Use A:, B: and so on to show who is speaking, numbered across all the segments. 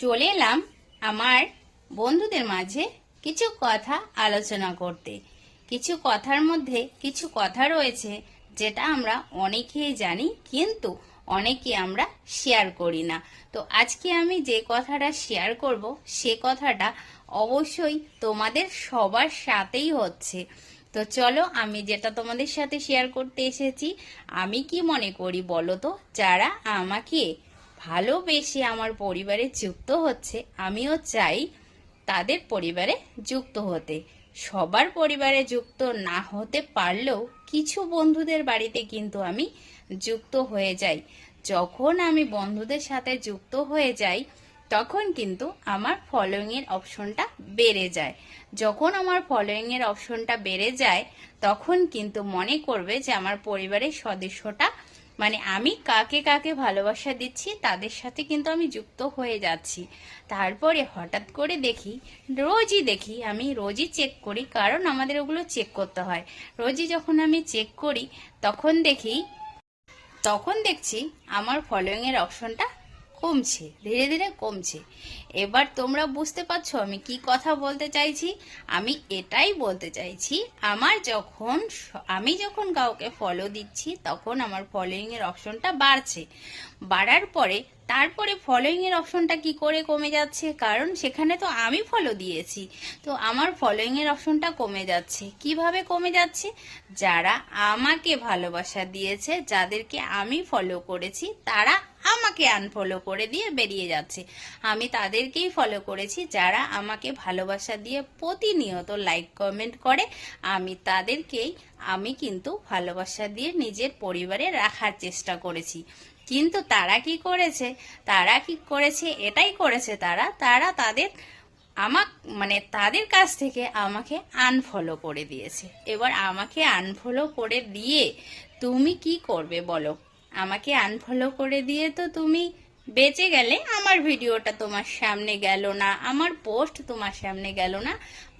A: চলে এলাম আমার বন্ধুদের মাঝে কিছু কথা আলোচনা করতে। কিছু কথার মধ্যে কিছু কথা রয়েছে যেটা আমরা অনেকেই জানি, কিন্তু অনেকে আমরা শেয়ার করি না। তো আজকে আমি যে কথাটা শেয়ার করব, সে কথাটা অবশ্যই তোমাদের সবার সাথেই হচ্ছে। তো চলো, আমি যেটা তোমাদের সাথে শেয়ার করতে এসেছি, আমি কি মনে করি বলো তো? যারা আমাকে ভালোবেসে আমার পরিবারে যুক্ত হচ্ছে, আমিও চাই তাদের পরিবারে যুক্ত হতে। সবার পরিবারে যুক্ত না হতে পারলেও কিছু বন্ধুদের বাড়িতে কিন্তু আমি যুক্ত হয়ে যাই। যখন আমি বন্ধুদের সাথে যুক্ত হয়ে যাই, তখন কিন্তু আমার ফলোয়িং এর অপশনটা বেড়ে যায়। যখন আমার ফলোয়িং এর অপশনটা বেড়ে যায়, তখন কিন্তু মনে করবে যে আমার পরিবারের সদস্যটা মানে আমি কাকে কাকে ভালোবাসা দিচ্ছি তাদের সাথে কিন্তু আমি যুক্ত হয়ে যাচ্ছি। তারপরে হঠাৎ করে দেখি, রোজই দেখি, আমি রোজই চেক করি, কারণ আমাদের ওগুলো চেক করতে হয়। রোজই যখন আমি চেক করি, তখন দেখি, তখন দেখছি আমার ফলোয়িং এর অপশনটা কমছে, ধীরে ধীরে কমছে। এবার তোমরা বুঝতে পারছ আমি কি কথা বলতে চাইছি? আমি এটাই বলতে চাইছি, আমার যখন আমি যখন কাউকে ফলো দিচ্ছি, তখন আমার ফলোয়িং এর অপশনটা বাড়ছে। বাড়ার পরে, তারপরে ফলোয়িং এর অপশনটা কি করে কমে যাচ্ছে? কারণ সেখানে তো আমি ফলো দিয়েছি। তো আমার ফলোয়িং এর অপশনটা কমে যাচ্ছে। কীভাবে কমে যাচ্ছে? যারা আমাকে ভালোবাসা দিয়েছে, যাদেরকে আমি ফলো করেছি, তারা আমাকে আনফলো করে দিয়ে বেরিয়ে যাচ্ছে। আমি তাদেরকেই ফলো করেছি যারা আমাকে ভালোবাসা দিয়ে প্রতিনিয়ত লাইক কমেন্ট করে। আমি তাদেরকেই, আমি কিন্তু ভালোবাসা দিয়ে নিজের পরিবারে রাখার চেষ্টা করেছি। কিন্তু তারা কি করেছে? তারা কি করেছে? এটাই করেছে তারা। তারা তাদের, আমাক মানে তাদের কাছ থেকে আমাকে আনফলো করে দিয়েছে। এবার আমাকে আনফলো করে দিয়ে তুমি কি করবে বলো? আমাকে আনফলো করে দিয়ে তো তুমি বেঁচে গেলে আমার ভিডিওটা তোমার সামনে গেল না, আমার পোস্ট তোমার সামনে গেল না,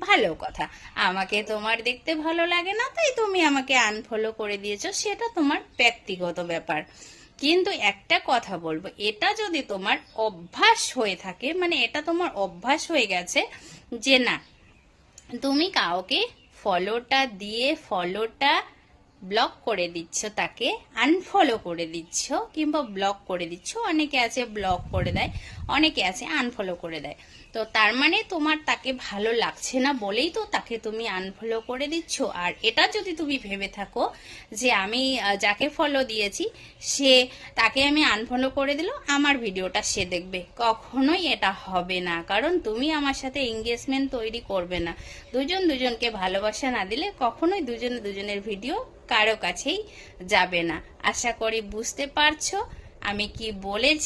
A: ভালো কথা। আমাকে তোমার দেখতে ভালো লাগে না, তাই তুমি আমাকে আনফলো করে দিয়েছ, সেটা তোমার ব্যক্তিগত ব্যাপার। কিন্তু একটা কথা বলব, এটা যদি তোমার অভ্যাস হয়ে থাকে মানে এটা তোমার অভ্যাস হয়ে গেছে যে না, তুমি কাউকে ফলোটা দিয়ে ফলোটা ব্লক করে দিচ্ছ তাকে আনফলো করে দিচ্ছ, কিংবা ব্লক করে দিচ্ছ। অনেকে আছে ব্লক করে দেয়, অনেকে আছে আনফলো করে দেয়। তো তার মানে তোমার তাকে ভালো লাগছে না বলেই তো তাকে তুমি আনফলো করে দিচ্ছ। আর এটা যদি তুমি ভেবে থাকো যে আমি যাকে ফলো দিয়েছি, সে তাকে আমি আনফলো করে দিল, আমার ভিডিওটা সে দেখবে। কখনোই এটা হবে না। কারণ তুমি আমার সাথে এঙ্গেজমেন্ট তৈরি করবে না। দুজন দুজনকে ভালোবাসা না দিলে কখনোই দুজনে দুজনের ভিডিও কারও কাছেই যাবে না। আশা করি বুঝতে পারছ আমি কি বলেছি।